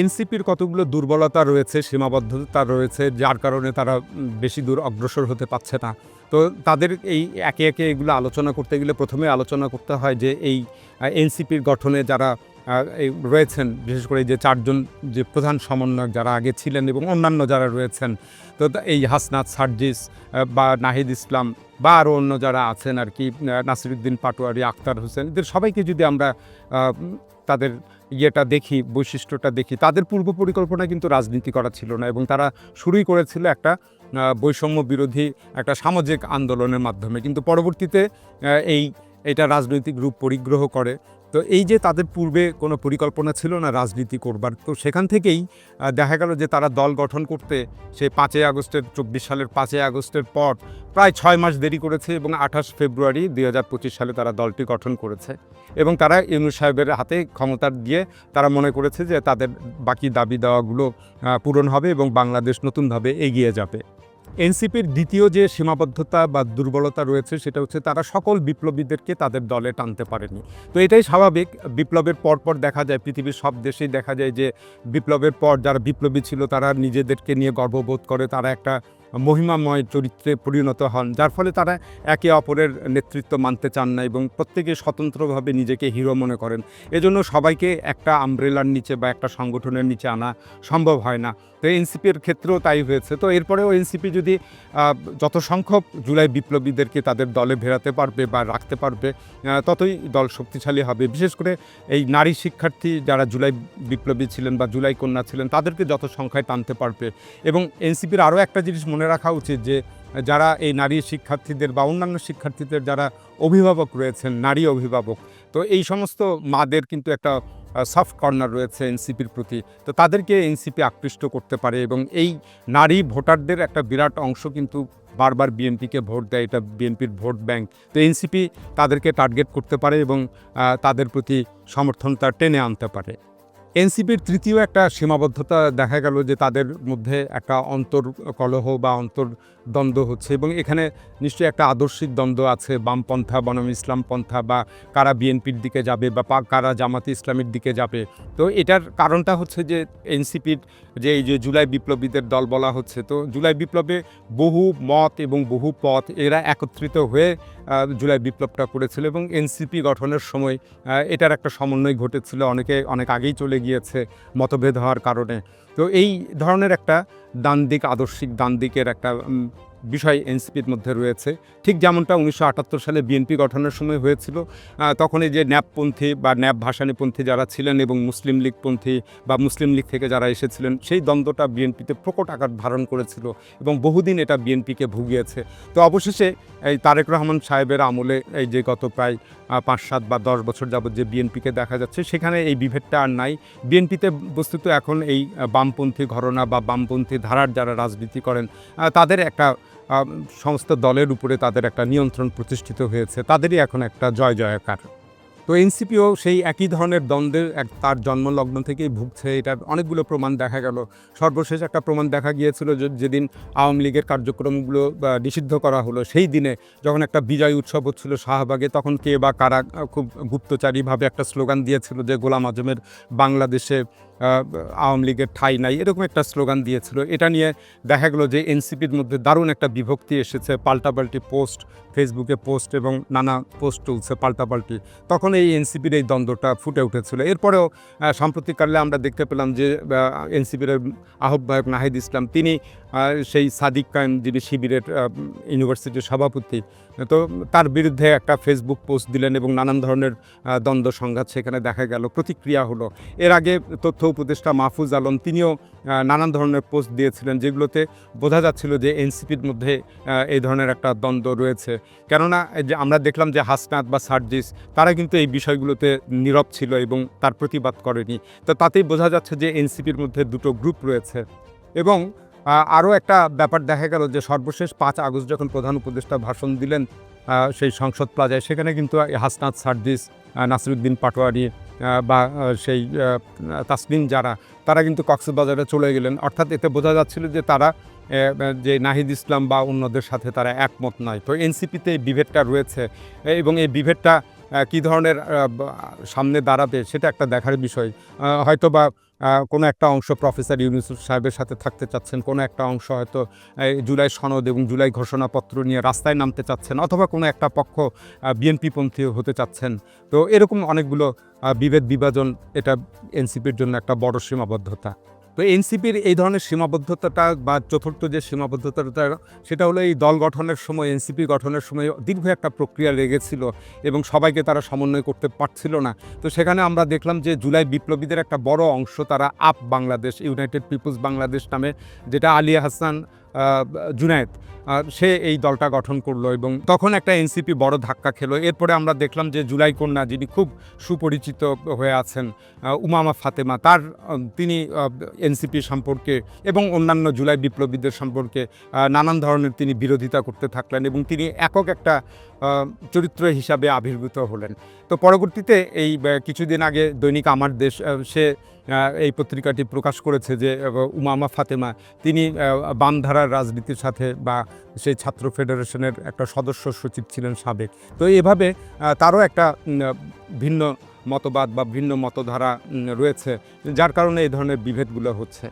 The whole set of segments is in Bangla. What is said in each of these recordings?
এনসিপির কতগুলো দুর্বলতা রয়েছে, সীমাবদ্ধতা রয়েছে, যার কারণে তারা বেশি দূর অগ্রসর হতে পারছে না। তো তাদের এই একে একে এগুলো আলোচনা করতে গেলে প্রথমে আলোচনা করতে হয় যে এই এনসিপির গঠনে যারা রয়েছেন, বিশেষ করে যে চারজন যে প্রধান সমন্বয়ক যারা আগে ছিলেন এবং অন্যান্য যারা রয়েছেন, তো এই হাসনাত সার্জিস বা নাহিদ ইসলাম, বা আরও অন্য যারা আছেন আর কি নাসিরুদ্দিন পাটোয়ারি আক্তার হোসেন, এদের সবাইকে যদি আমরা তাদের ইয়েটা দেখি, বৈশিষ্ট্যটা দেখি। তাদের পূর্ব পরিকল্পনা কিন্তু রাজনীতি করা ছিল না এবং তারা শুরুই করেছিল একটা বৈষম্য বিরোধী একটা সামাজিক আন্দোলনের মাধ্যমে। কিন্তু পরবর্তীতে এই, এটা রাজনৈতিক রূপ পরিগ্রহ করে। তো এই যে তাদের পূর্বে কোনো পরিকল্পনা ছিল না রাজনীতি করবার, তো সেখান থেকেই দেখা গেল যে তারা দল গঠন করতে সেই পাঁচই আগস্টের, চব্বিশ সালের পাঁচই আগস্টের পর প্রায় ছয় মাস দেরি করেছে এবং আঠাশ ফেব্রুয়ারি দুই হাজার পঁচিশ সালে তারা দলটি গঠন করেছে। এবং তারা ইউনুস সাহেবের হাতে ক্ষমতা দিয়ে তারা মনে করেছে যে তাদের বাকি দাবি দেওয়াগুলো পূরণ হবে এবং বাংলাদেশ নতুনভাবে এগিয়ে যাবে। এনসিপির দ্বিতীয় যে সীমাবদ্ধতা বা দুর্বলতা রয়েছে, সেটা হচ্ছে তারা সকল বিপ্লবীদেরকে তাদের দলে টানতে পারেনি। তো এটাই স্বাভাবিক। বিপ্লবের পর পর দেখা যায়, পৃথিবীর সব দেশেই দেখা যায় যে বিপ্লবের পর যারা বিপ্লবী ছিল, তারা নিজেদেরকে নিয়ে গর্ববোধ করে, তারা একটা মহিমাময় চরিত্রে পরিণত হন, যার ফলে তারা একে অপরের নেতৃত্ব মানতে চান না এবং প্রত্যেকে স্বতন্ত্রভাবে নিজেকে হিরো মনে করেন। এজন্য সবাইকে একটা আমব্রেলার নিচে বা একটা সংগঠনের নিচে আনা সম্ভব হয় না। তো এনসিপির ক্ষেত্রেও তাই হয়েছে। তো এরপরেও এনসিপি যদি যত সংখ্যক জুলাই বিপ্লবীদেরকে তাদের দলে ভেরাতে পারবে বা রাখতে পারবে ততই দল শক্তিশালী হবে। বিশেষ করে এই নারী শিক্ষার্থী যারা জুলাই বিপ্লবী ছিলেন বা জুলাই কন্যা ছিলেন, তাদেরকে যত সংখ্যায় টানতে পারবে। এবং এনসিপির আরও একটা জিনিস মনে রাখা উচিত যে যারা এই নারী শিক্ষার্থীদের বা অন্যান্য শিক্ষার্থীদের যারা অভিভাবক রয়েছেন, নারী অভিভাবক, তো এই সমস্ত মাদের কিন্তু একটা সফট কর্নার রয়েছে এনসিপির প্রতি। তো তাদেরকে এনসিপি আকৃষ্ট করতে পারে এবং এই নারী ভোটারদের একটা বিরাট অংশ কিন্তু বারবার বিএনপিকে ভোট দেয়, এটা বিএনপির ভোট ব্যাংক। তো এনসিপি তাদেরকে টার্গেট করতে পারে এবং তাদের প্রতি সমর্থনটা টেনে আনতে পারে। এনসিপির তৃতীয় একটা সীমাবদ্ধতা দেখা গেল যে তাদের মধ্যে একটা অন্তর কলহ বা অন্তর দ্বন্দ্ব হচ্ছে এবং এখানে নিশ্চয়ই একটা আদর্শিক দ্বন্দ্ব আছে, বামপন্থা, বনাম ইসলাম পন্থা বা কারা বিএনপির দিকে যাবে বা কারা জামাতে ইসলামের দিকে যাবে। তো এটার কারণটা হচ্ছে যে এনসিপির যে এই যে জুলাই বিপ্লবীদের দল বলা হচ্ছে, তো জুলাই বিপ্লবে বহু মত এবং বহু পথ এরা একত্রিত হয়ে জুলাই বিপ্লবটা করেছিল এবং এনসিপি গঠনের সময় এটার একটা সমন্বয় ঘটেছিল। অনেকে অনেক আগেই চলে গিয়েছে মতভেদ হওয়ার কারণে। তো এই ধরনের একটা দান্দিক দিক আদর্শিক দান্দিকের দিকের একটা বিষয় এনসিপির মধ্যে রয়েছে। ঠিক যেমনটা উনিশশো আটাত্তর সালে বিএনপি গঠনের সময় হয়েছিল তখন এই যে ন্যাপপন্থী বা ন্যাপ ভাসানীপন্থী যারা ছিলেন এবং মুসলিম লীগপন্থী বা মুসলিম লীগ থেকে যারা এসেছিলেন, সেই দ্বন্দ্বটা বিএনপিতে প্রকট আকার ধারণ করেছিল এবং বহুদিন এটা বিএনপিকে ভুগিয়েছে। তো অবশেষে এই তারেক রহমান সাহেবের আমলে এই যে গত প্রায় পাঁচ সাত বা দশ বছর যাবৎ যে বিএনপিকে দেখা যাচ্ছে, সেখানে এই বিভেদটা আর নাই। বিএনপিতে বস্তুত এখন এই বামপন্থী ঘরনা বা বামপন্থী ধারার যারা রাজনীতি করেন তাদের একটা সমস্ত দলের উপরে তাদের একটা নিয়ন্ত্রণ প্রতিষ্ঠিত হয়েছে, তাদেরই এখন একটা জয় জয়কার। তো এনসিপিও সেই একই ধরনের দ্বন্দ্বের এক, তার জন্মলগ্ন থেকেই ভুগছে, এটার অনেকগুলো প্রমাণ দেখা গেল। সর্বশেষ একটা প্রমাণ দেখা গিয়েছিল যে, যেদিন আওয়ামী লীগের কার্যক্রমগুলো নিষিদ্ধ করা হলো, সেই দিনে যখন একটা বিজয় উৎসব হচ্ছিল শাহবাগে, তখন কে বা কারা খুব গুপ্তচারীভাবে একটা স্লোগান দিয়েছিল যে, গোলাম আজমের বাংলাদেশে আওয়ামী লীগের ঠাঁই নাই, এরকম একটা স্লোগান দিয়েছিল। এটা নিয়ে দেখা গেলো যে এনসিপির মধ্যে দারুণ একটা বিভক্তি এসেছে, পাল্টাপাল্টি পোস্ট, ফেসবুকে পোস্ট এবং নানা পোস্ট চলছে পাল্টাপাল্টি। তখন এই এনসিপির এই দ্বন্দ্বটা ফুটে উঠেছিল। এরপরেও সাম্প্রতিককালে আমরা দেখতে পেলাম যে এনসিপির আহ্বায়ক নাহিদ ইসলাম, তিনি সেই সাদিক কায়েম যিনি শিবিরের ইউনিভার্সিটির সভাপতি, তো তার বিরুদ্ধে একটা ফেসবুক পোস্ট দিলেন এবং নানান ধরনের দ্বন্দ্ব সংঘাত সেখানে দেখা গেল, প্রতিক্রিয়া হলো। এর আগে তথ্য উপদেষ্টা মাহফুজ আলম, তিনিও নানান ধরনের পোস্ট দিয়েছিলেন যেগুলোতে বোঝা যাচ্ছিল যে এনসিপির মধ্যে এই ধরনের একটা দ্বন্দ্ব রয়েছে। কেননা যে আমরা দেখলাম যে হাসনাত বা সার্জিস, তারা কিন্তু এই বিষয়গুলোতে নীরব ছিল এবং তার প্রতিবাদ করেনি। তো তাতেই বোঝা যাচ্ছে যে এনসিপির মধ্যে দুটো গ্রুপ রয়েছে। এবং আরও একটা ব্যাপার দেখা গেল যে সর্বশেষ পাঁচ আগস্ট যখন প্রধান উপদেষ্টা ভাষণ দিলেন সেই সংসদ প্লাজায়, সেখানে কিন্তু হাসনাত, সার্জিস নাসিরুদ্দিন পাটোয়ারি বা সেই তাসলিম যারা, তারা কিন্তু কক্সবাজারে চলে গেলেন। অর্থাৎ এতে বোঝা যাচ্ছিল যে তারা যে নাহিদ ইসলাম বা অন্যদের সাথে তারা একমত নয়। তো এনসিপিতে এই বিভেদটা রয়েছে এবং এই বিভেদটা কী ধরনের সামনে দাঁড়াবে সেটা একটা দেখার বিষয়। হয়তো বা কোনো একটা অংশ প্রফেসর ইউনুসুফ সাহেবের সাথে থাকতে চাচ্ছেন, কোনো একটা অংশ হয়তো জুলাই সনদ এবং জুলাই ঘোষণাপত্র নিয়ে রাস্তায় নামতে চাচ্ছেন অথবা কোনো একটা পক্ষ বিএনপিপন্থী হতে চাচ্ছেন। তো এরকম অনেকগুলো বিভেদ বিভাজন এটা এনসিপির জন্য একটা বড় সীমাবদ্ধতা। তো এনসিপির এই ধরনের সীমাবদ্ধতাটা বা চতুর্থ যে সীমাবদ্ধতাটা, সেটা হলো এই দল গঠনের সময়, এনসিপি গঠনের সময় দীর্ঘ একটা প্রক্রিয়া লেগেছিল এবং সবাইকে তারা সমন্বয় করতে পারছিল না। তো সেখানে আমরা দেখলাম যে জুলাই বিপ্লবীদের একটা বড় অংশ তারা আপ বাংলাদেশ, ইউনাইটেড পিপলস বাংলাদেশ নামে, যেটা আলিয়া হাসান জুনায়েদ। সে এই দলটা গঠন করল এবং তখন একটা এনসিপি বড় ধাক্কা খেলো। এরপরে আমরা দেখলাম যে জুলাই কন্যা যিনি খুব সুপরিচিত হয়ে আছেন উমামা ফাতেমা, তার তিনি এনসিপি সম্পর্কে এবং অন্যান্য জুলাই বিপ্লবীদের সম্পর্কে নানান ধরনের তিনি বিরোধিতা করতে থাকলেন এবং তিনি একক একটা চরিত্র হিসাবে আবির্ভূত হলেন। তো পরবর্তীতে এই কিছুদিন আগে দৈনিক আমার দেশ সে এই পত্রিকাটি প্রকাশ করেছে যে উমামা ফাতেমা, তিনি বামধারার রাজনীতির সাথে বা সেই ছাত্র ফেডারেশনের একটা সদস্য সচিব ছিলেন সাবেক। তো এভাবে তারও একটা ভিন্ন মতবাদ বা ভিন্ন মতধারা রয়েছে, যার কারণে এই ধরনের বিভেদগুলো হচ্ছে।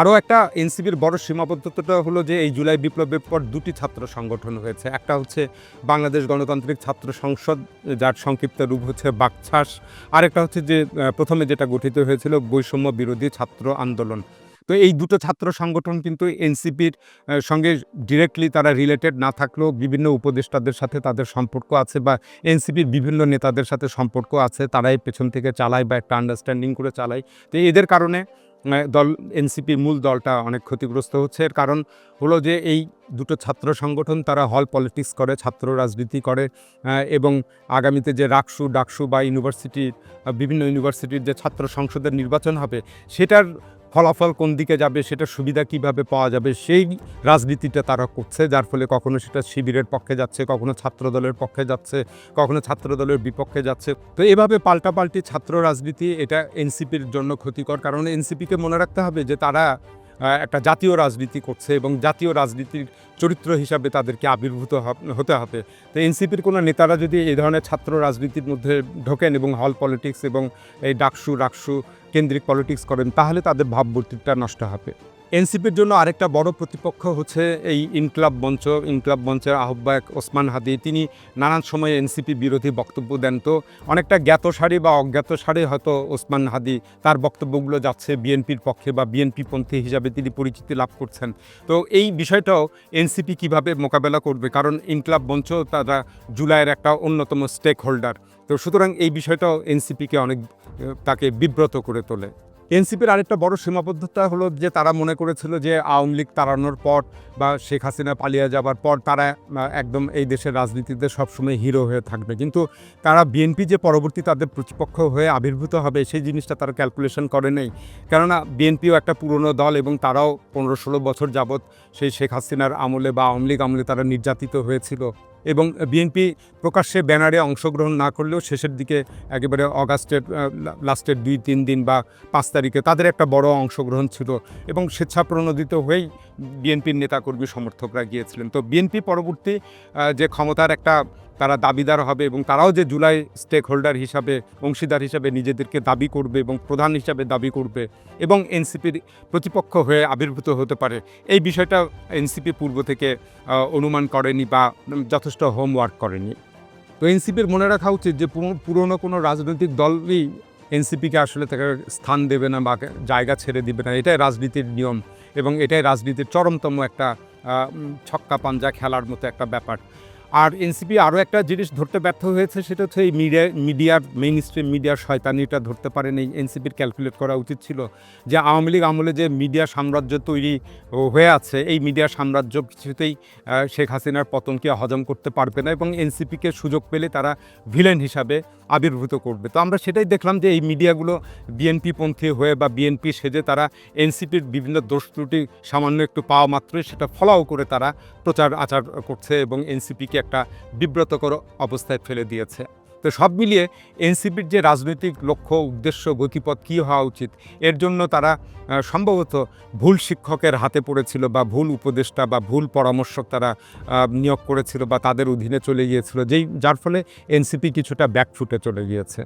আরও একটা এনসিপির বড় সীমাবদ্ধতাটা হলো যে, এই জুলাই বিপ্লবের পর দুটি ছাত্র সংগঠন হয়েছে। একটা হচ্ছে বাংলাদেশ গণতান্ত্রিক ছাত্র সংসদ, যার সংক্ষিপ্ত রূপ হচ্ছে বাকছাস। আরেকটা হচ্ছে যে প্রথমে যেটা গঠিত হয়েছিল বৈষম্য বিরোধী ছাত্র আন্দোলন। তো এই দুটো ছাত্র সংগঠন কিন্তু এনসিপির সঙ্গে ডিরেক্টলি তারা রিলেটেড না থাকলেও বিভিন্ন উপদেষ্টাদের সাথে তাদের সম্পর্ক আছে বা এনসিপির বিভিন্ন নেতাদের সাথে সম্পর্ক আছে, তারাই পেছন থেকে চালায় বা একটা আন্ডারস্ট্যান্ডিং করে চালায়। তো এদের কারণে দল, এনসিপির মূল দলটা অনেক ক্ষতিগ্রস্ত হচ্ছে। এর কারণ হলো যে এই দুটো ছাত্র সংগঠন তারা হল পলিটিক্স করে, ছাত্র রাজনীতি করে এবং আগামীতে যে রাকসু, ডাকসু বা ইউনিভার্সিটির বিভিন্ন ইউনিভার্সিটির যে ছাত্র সংসদের নির্বাচন হবে, সেটার ফলাফল কোন দিকে যাবে, সেটার সুবিধা কীভাবে পাওয়া যাবে, সেই রাজনীতিটা তারা করছে, যার ফলে কখনো সেটা শিবিরের পক্ষে যাচ্ছে, কখনো ছাত্র দলের পক্ষে যাচ্ছে, কখনো ছাত্র দলের বিপক্ষে যাচ্ছে। তো এভাবে পাল্টাপাল্টি ছাত্র রাজনীতি, এটা এনসিপির জন্য ক্ষতিকর। কারণ এনসিপিকে মনে রাখতে হবে যে তারা একটা জাতীয় রাজনীতি করছে এবং জাতীয় রাজনীতির চরিত্র হিসাবে তাদেরকে আবির্ভূত হতে হবে। তো এনসিপির কোনো নেতারা যদি এই ধরনের ছাত্র রাজনীতির মধ্যে ঢোকেন এবং হল পলিটিক্স এবং এই ডাকসু, রাকসু কেন্দ্রিক পলিটিক্স করেন, তাহলে তাদের ভাবমূর্তিটা নষ্ট হবে। এনসিপির জন্য আরেকটা বড় প্রতিপক্ষ হচ্ছে এই ইনকলাব মঞ্চ। ইনকলাব মঞ্চের আহ্বায়ক ওসমান হাদি, তিনি নানান সময়ে এনসিপি বিরোধী বক্তব্য দেন। তো অনেকটা জ্ঞাতসারি বা অজ্ঞাতসারে হয়তো ওসমান হাদি তার বক্তব্যগুলো যাচ্ছে বিএনপির পক্ষে বা বিএনপি পন্থী হিসাবে তিনি পরিচিতি লাভ করছেন। তো এই বিষয়টাও এনসিপি কীভাবে মোকাবেলা করবে? কারণ ইনকলাব মঞ্চ তারা জুলাইয়ের একটা অন্যতম স্টেক হোল্ডার তো সুতরাং এই বিষয়টাও এনসিপিকে অনেক তাকে বিব্রত করে তোলে। এনসিপির আরেকটা বড় সীমাবদ্ধতা হলো যে তারা মনে করেছিল যে আওয়ামী লীগ তাড়ানোর পর বা শেখ হাসিনা পালিয়ে যাবার পর তারা একদম এই দেশের রাজনীতিতে সবসময় হিরো হয়ে থাকবে। কিন্তু তারা বিএনপি যে পরবর্তী তাদের প্রতিপক্ষ হয়ে আবির্ভূত হবে সেই জিনিসটা তারা ক্যালকুলেশন করে নেই। কেননা বিএনপিও একটা পুরনো দল এবং তারাও পনেরো ষোলো বছর যাবৎ সেই শেখ হাসিনার আমলে বা আওয়ামী লীগ আমলে তারা নির্যাতিত হয়েছিল। এবং বিএনপি প্রকাশ্যে ব্যানারে অংশগ্রহণ না করলেও শেষের দিকে একেবারে অগাস্টের লাস্টের দুই, তিন দিন বা পাঁচ তারিখে তাদের একটা বড় অংশগ্রহণ ছিল এবং স্বেচ্ছাপ্রণোদিত হয়েই বিএনপির নেতাকর্মী সমর্থকরা গিয়েছিলেন। তো বিএনপি পরবর্তী যে ক্ষমতার একটা তারা দাবিদার হবে এবং তারাও যে জুলাই স্টেক হোল্ডার হিসাবে, অংশীদার হিসাবে নিজেদেরকে দাবি করবে এবং প্রধান হিসাবে দাবি করবে এবং এনসিপির প্রতিপক্ষ হয়ে আবির্ভূত হতে পারে, এই বিষয়টা এনসিপি পূর্ব থেকে অনুমান করেনি বা যথেষ্ট হোমওয়ার্ক করেনি। তো এনসিপির মনে রাখা উচিত যে পুরো- পুরনো কোনো রাজনৈতিক দলই এনসিপিকে আসলে তাকে স্থান দেবে না বা জায়গা ছেড়ে দিবে না, এটাই রাজনীতির নিয়ম এবং এটাই রাজনীতির চরমতম একটা ছক্কা পাঞ্জা খেলার মতো একটা ব্যাপার। আর এনসিপি আরও একটা জিনিস ধরতে ব্যর্থ হয়েছে, সেটা হচ্ছে এই মিডিয়া মিডিয়ার মেইন স্ট্রিম মিডিয়ার শয়তানিটা ধরতে পারেন। এনসিপির ক্যালকুলেট করা উচিত ছিল যে আওয়ামী লীগ আমলে যে মিডিয়া সাম্রাজ্য তৈরি হয়ে আছে, এই মিডিয়া সাম্রাজ্য কিছুতেই শেখ হাসিনার পতনকে হজম করতে পারবে না এবং এনসিপিকে সুযোগ পেলে তারা ভিলেন হিসাবে আবির্ভূত করবে। তো আমরা সেটাই দেখলাম যে এই মিডিয়াগুলো বিএনপি পন্থী হয়ে বা বিএনপি সেজে তারা এনসিপির বিভিন্ন দোষ ত্রুটি সামান্য একটু পাওয়া মাত্রই সেটা ফলাও করে তারা প্রচার আচার করছে এবং এনসিপিকে একটা বিব্রতকর অবস্থায় ফেলে দিয়েছে। তো সব মিলিয়ে এনসিপির যে রাজনৈতিক লক্ষ্য, উদ্দেশ্য, গতিপথ কী হওয়া উচিত, এর জন্য তারা সম্ভবত ভুল শিক্ষকের হাতে পড়েছিল বা ভুল উপদেষ্টা বা ভুল পরামর্শক তারা নিয়োগ করেছিল বা তাদের অধীনে চলে গিয়েছিল, যেই, যার ফলে এনসিপি কিছুটা ব্যাকফুটে চলে গিয়েছে।